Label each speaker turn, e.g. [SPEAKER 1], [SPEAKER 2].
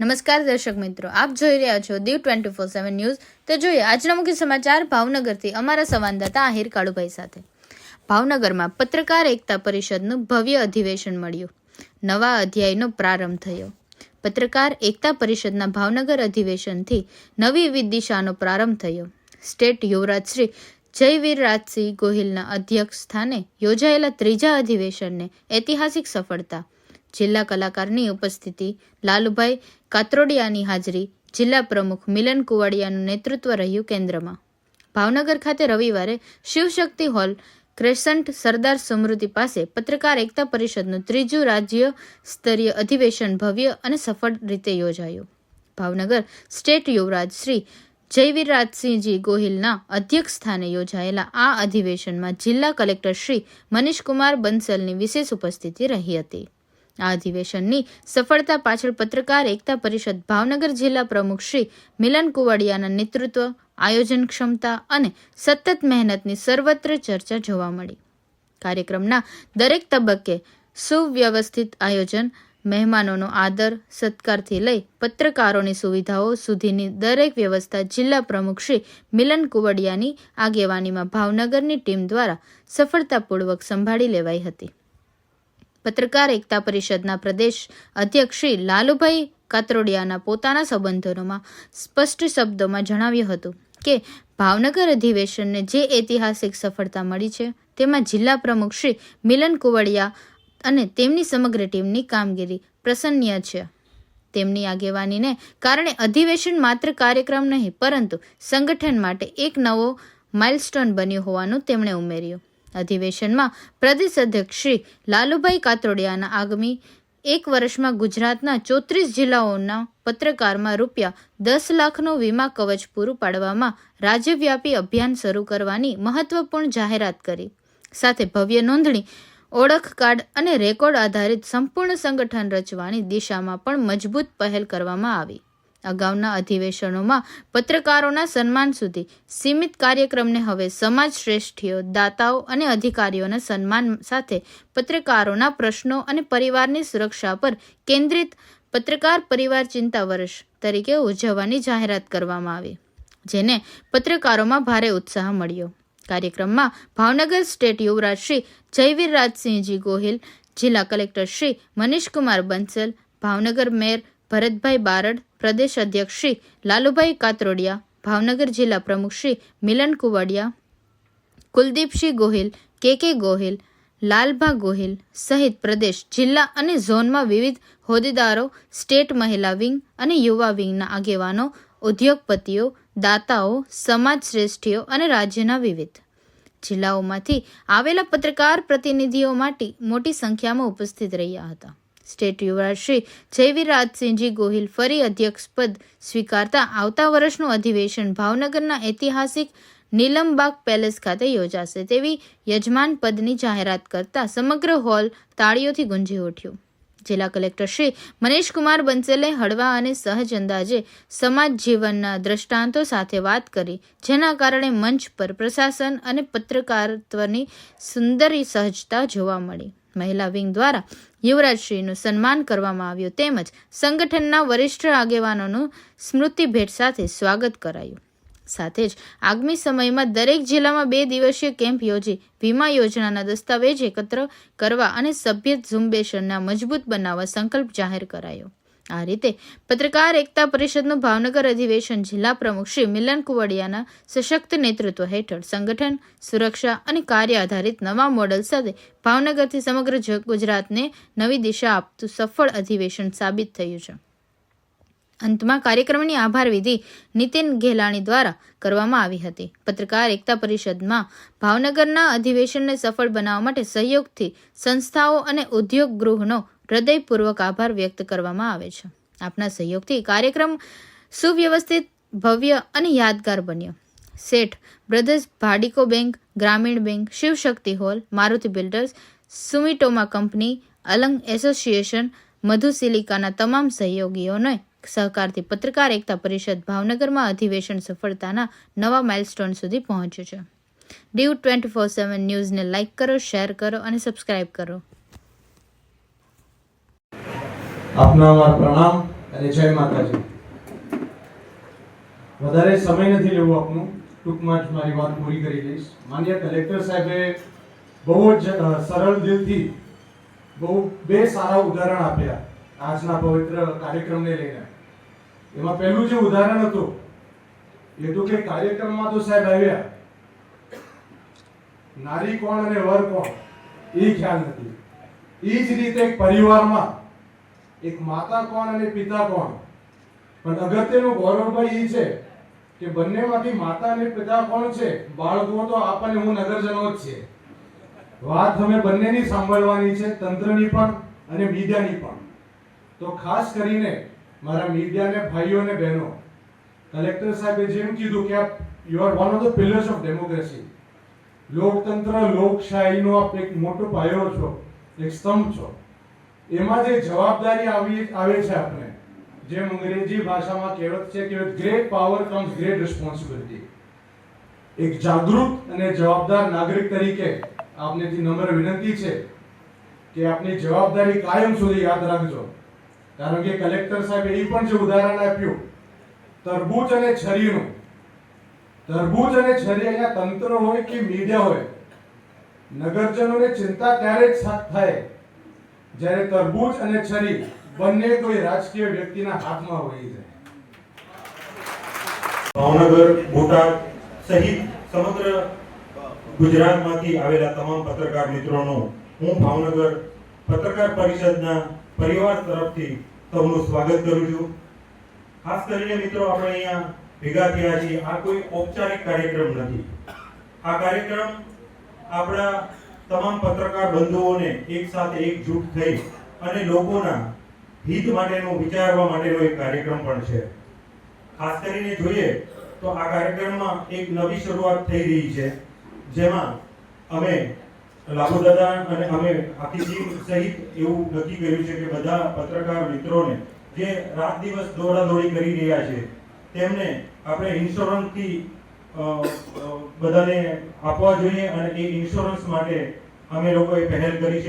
[SPEAKER 1] નમસ્કાર દર્શક મિત્રો, આપ જોઈ રહ્યા છો Diu twenty four seven news. તો જોઈએ, આજના મુખ્ય સમાચાર ભાવનગરથી, અમારા સંવાદદાતા આહિર કાળુભાઈ સાથે. ભાવનગરમાં પત્રકાર એકતા પરિષદનું ભવ્ય અધિવેશન મળ્યું. નવા અધ્યાયનો પ્રારંભ થયો. પત્રકાર એકતા પરિષદના ભાવનગર અધિવેશનથી નવી વિવિધ દિશાનો પ્રારંભ થયો. સ્ટેટ યુવરાજ શ્રી જયવીર રાજસિંહ ગોહિલના અધ્યક્ષ સ્થાને યોજાયેલા ત્રીજા અધિવેશનને ઐતિહાસિક સફળતા જિલ્લા કલાકારની ઉપસ્થિતિ, લાલુભાઈ કાત્રોડિયાની હાજરી, જિલ્લા પ્રમુખ મિલન કુવાડિયાનું નેતૃત્વ રહ્યું કેન્દ્રમાં. ભાવનગર ખાતે રવિવારે શિવશક્તિ હોલ, ક્રેસન્ટ સરદાર સમૃદ્ધિ પાસે પત્રકાર એકતા પરિષદનું ત્રીજું રાજ્ય સ્તરીય અધિવેશન ભવ્ય અને સફળ રીતે યોજાયું. ભાવનગર સ્ટેટ યુવરાજ શ્રી જયવીરરાજસિંહજી ગોહિલના અધ્યક્ષ સ્થાને યોજાયેલા આ અધિવેશનમાં જિલ્લા કલેક્ટર શ્રી મનીષકુમાર બંસલની વિશેષ ઉપસ્થિતિ રહી હતી. આ અધિવેશનની સફળતા પાછળ પત્રકાર એકતા પરિષદ ભાવનગર જિલ્લા પ્રમુખ શ્રી મિલન કુવાડિયાના નેતૃત્વ, આયોજન ક્ષમતા અને સતત મહેનતની સર્વત્ર ચર્ચા જોવા મળી. કાર્યક્રમના દરેક તબક્કે સુવ્યવસ્થિત આયોજન, મહેમાનોનો આદર, સત્કારથી લઈ પત્રકારોની સુવિધાઓ સુધીની દરેક વ્યવસ્થા જિલ્લા પ્રમુખ શ્રી મિલન કુવડિયાની આગેવાનીમાં ભાવનગરની ટીમ દ્વારા સફળતાપૂર્વક સંભાળી લેવાઈ હતી. પત્રકાર એકતા પરિષદના પ્રદેશ અધ્યક્ષ શ્રી લાલુભાઈ કાતરોડિયાના પોતાના સંબોધનોમાં સ્પષ્ટ શબ્દોમાં જણાવ્યું હતું કે ભાવનગર અધિવેશનને જે ઐતિહાસિક સફળતા મળી છે, તેમાં જિલ્લા પ્રમુખ શ્રી મિલન કુવડિયા અને તેમની સમગ્ર ટીમની કામગીરી પ્રસન્નીય છે. તેમની આગેવાનીને કારણે અધિવેશન માત્ર કાર્યક્રમ નહીં, પરંતુ સંગઠન માટે એક નવો માઇલસ્ટોન બન્યો હોવાનું તેમણે ઉમેર્યું. અધિવેશનમાં પ્રદેશ અધ્યક્ષ શ્રી લાલુભાઈ કાતરોડિયાના આગામી એક વર્ષમાં ગુજરાતના ચોત્રીસ જિલ્લાઓના પત્રકારમાં રૂપિયા દસ લાખનું વીમા કવચ પૂરું પાડવામાં રાજ્યવ્યાપી અભિયાન શરૂ કરવાની મહત્વપૂર્ણ જાહેરાત કરી. સાથે ભવ્ય નોંધણી, ઓળખ કાર્ડ અને રેકોર્ડ આધારિત સંપૂર્ણ સંગઠન રચવાની દિશામાં પણ મજબૂત પહેલ કરવામાં આવી. અગાઉના અધિવેશનોમાં પત્રકારોના સન્માન સુધી સીમિત કાર્યક્રમને હવે સમાજ શ્રેષ્ઠીઓ, દાતાઓ અને અધિકારીઓના સન્માન સાથે પત્રકારોના પ્રશ્નો અને પરિવારની સુરક્ષા પર કેન્દ્રિત પત્રકાર પરિવાર ચિંતા વર્ષ તરીકે ઉજવવાની જાહેરાત કરવામાં આવી, જેને પત્રકારોમાં ભારે ઉત્સાહ મળ્યો. કાર્યક્રમમાં ભાવનગર સ્ટેટ યુવરાજ શ્રી જયવીર રાજસિંહજી ગોહિલ, જિલ્લા કલેક્ટર શ્રી મનીષકુમાર બંસલ, ભાવનગર મેયર ભરતભાઈ બારડ પ્રદેશ અધ્યક્ષ શ્રી લાલુભાઈ કાતરોડિયા, ભાવનગર જિલ્લા પ્રમુખ શ્રી મિલન કુવાડિયા કુલદીપસિંહ ગોહિલ, કે કે ગોહિલ, લાલભા ગોહિલ સહિત પ્રદેશ, જિલ્લા અને ઝોનમાં વિવિધ હોદ્દેદારો, સ્ટેટ મહિલા વિંગ અને યુવા વિંગના આગેવાનો, ઉદ્યોગપતિઓ, દાતાઓ, સમાજ શ્રેષ્ઠીઓ અને રાજ્યના વિવિધ જિલ્લાઓમાંથી આવેલા પત્રકાર પ્રતિનિધિઓ માટે મોટી સંખ્યામાં ઉપસ્થિત રહ્યા હતા. સ્ટેટ યુવરાજ શ્રી જયવીર ગોહિલ ફરી અધ્યક્ષપદ સ્વીકારતા આવતા વર્ષનું અધિવેશન ભાવનગરના ઐતિહાસિક નીલમબાગ પેલેસ ખાતે યોજાશે તેવી યજમાન પદની જાહેરાત કરતા સમગ્ર હોલ તાળીઓથી ગુંજી ઉઠ્યું. જિલ્લા કલેક્ટર શ્રી મનીષકુમાર બંસલે હળવા અને સહજ અંદાજે સમાજ જીવનના દ્રષ્ટાંતો સાથે વાત કરી, જેના કારણે મંચ પર પ્રશાસન અને પત્રકારત્વની સુંદર સહજતા જોવા મળી. મહિલા વિંગ દ્વારા યુવરાજશ્રીનું સન્માન કરવામાં આવ્યું તેમજ સંગઠનના વરિષ્ઠ આગેવાનોનું સ્મૃતિ ભેટ સાથે સ્વાગત કરાયું. સાથે જ આગામી સમયમાં દરેક જિલ્લામાં બે દિવસીય કેમ્પ યોજી વીમા યોજનાના દસ્તાવેજ એકત્ર કરવા અને સભ્ય ઝુંબેશના મજબૂત બનાવવા સંકલ્પ જાહેર કરાયો. આ રીતે પત્રકાર એકતા પરિષદનું ભાવનગર અધિવેશન જિલ્લા પ્રમુખ શ્રી મિલન કુવડિયાના સશક્ત નેતૃત્વ હેઠળ સંગઠન, સુરક્ષા અને કાર્ય આધારિત નવા મોડલ સાથે ભાવનગરથી સમગ્ર ગુજરાતને નવી દિશા આપતું સફળ અધિવેશન સાબિત થયું છે. અંતમાં કાર્યક્રમની આભાર વિધિ નીતિન ઘેલાણી દ્વારા કરવામાં આવી હતી. પત્રકાર એકતા પરિષદમાં ભાવનગરના અધિવેશનને સફળ બનાવવા માટે સહયોગથી સંસ્થાઓ અને ઉદ્યોગ ગૃહનો હૃદયપૂર્વક આભાર વ્યક્ત કરવામાં આવે છે. આપના સહયોગથી કાર્યક્રમ સુવ્યવસ્થિત, ભવ્ય અને યાદગાર બન્યો. શેઠ, બ્રધર્સ ભાડિકો બેંક, ગ્રામીણ bank, Shivshakti hall, Maruti builders, Sumitomo company, Alang association, મધુસિલિકાના તમામ સહયોગીઓને સહકારથી પત્રકાર એકતા પરિષદ ભાવનગરમાં અધિવેશન સફળતાના નવા માઇલસ્ટોન સુધી પહોંચ્યું છે. ડ્યુ ટ્વેન્ટી ફોર સેવન ન્યૂઝને લાઇક કરો, શેર કરો અને સબસ્ક્રાઇબ કરો.
[SPEAKER 2] આપના પ્રણામ અને જય માતાજી. વધારે સમય નથી લેવો આપનું. ટૂંકમાં જ મારી વાત પૂરી કરી દઈશ. માન્ય કલેક્ટર સાહેબે બહુ જ સરળ દિલથી બહુ, બે સારા ઉદાહરણ આપ્યા આજના પવિત્ર કાર્યક્રમને લઈને. એમાં પહેલું જે ઉદાહરણ હતું, એ તો કે કાર્યક્રમમાં તો સાહેબ આવ્યા. નારી કોણ અને વર કોણ, એ ખ્યાલ નથી. એ જ રીતે પરિવારમાં એક માતા કોણ અને પિતા કોણ? પણ અગત્યનું ગૌરવભાઈ એ છે કે બંનેમાંથી માતા અને પિતા કોણ છે? બાળકો તો આપણને હું નગરજનો જ છે. વાત અમે બંનેની સાંભળવાની છે, તંત્રની પણ અને મીડિયાની પણ. તો ખાસ કરીને મારા મીડિયાને ભાઈઓ અને બહેનો, કલેક્ટર સાહેબે જેમ કીધું કે આપ you are one of the pillars of democracy લોકતંત્ર, લોકશાહીનો આપ એક મોટો પાયો છો, એક સ્તંભ છો. એમાં જે જવાબદારી આવી આવે છે આપણે, જેમ અંગ્રેજી ભાષામાં કહેવત છે કે great power comes great responsibility એક જાગૃત અને જવાબદાર નાગરિક તરીકે આપને જે નમ્ર વિનંતી છે કે આપની જવાબદારી કાયમ સુધી યાદ રાખજો. કારણ કે કલેક્ટર સાહેબે એ પણ જે ઉદાહરણ આપ્યું, તરબૂચ અને છરીનું. તરબૂચ અને છરી અહીંયા તંત્ર હોય કે મીડિયા હોય, નગરજનોને ચિંતા ત્યારે જ થાય? જ્યારે તરબૂચ અને છરી બંને કોઈ રાજકીય વ્યક્તિના હાથમાં હોય છે.
[SPEAKER 3] ભાવનગર, બોટાદ સહિત સમગ્ર ગુજરાતમાંથી આવેલા તમામ પત્રકાર મિત્રોનો હું ભાવનગર પત્રકાર પરિષદના પરિવાર તરફથી સૌનું સ્વાગત કરું છું. ખાસ કરીને મિત્રો, આપણે અહીંયા ભેગા થયા છીએ. આ કોઈ ઔપચારિક કાર્યક્રમ નથી. આ કાર્યક્રમ આપણા તમામ પત્રકાર બંધુઓને એક સાથે એકજૂટ થઈ અને લોકોના હિત માટેનો વિચારવા માટેનો એક કાર્યક્રમ પણ છે. ખાસ કરીને જોઈએ તો આ કાર્યક્રમમાં એક નવી શરૂઆત થઈ રહી છે, જેમાં અમે લાભુ દાદા અને અમે આખી ટીમ સહિત એવું નક્કી કર્યું છે કે બધા પત્રકાર મિત્રોને જે રાત દિવસ દોડાદોડી કરી રહ્યા છે, તેમને આપણે ઇન્સ્યોરન્સથી બધાને આપવા જોઈએ અને એ ઇન્સ્યોરન્સ માટે અમે લોકોએ પહેલ કરી છે.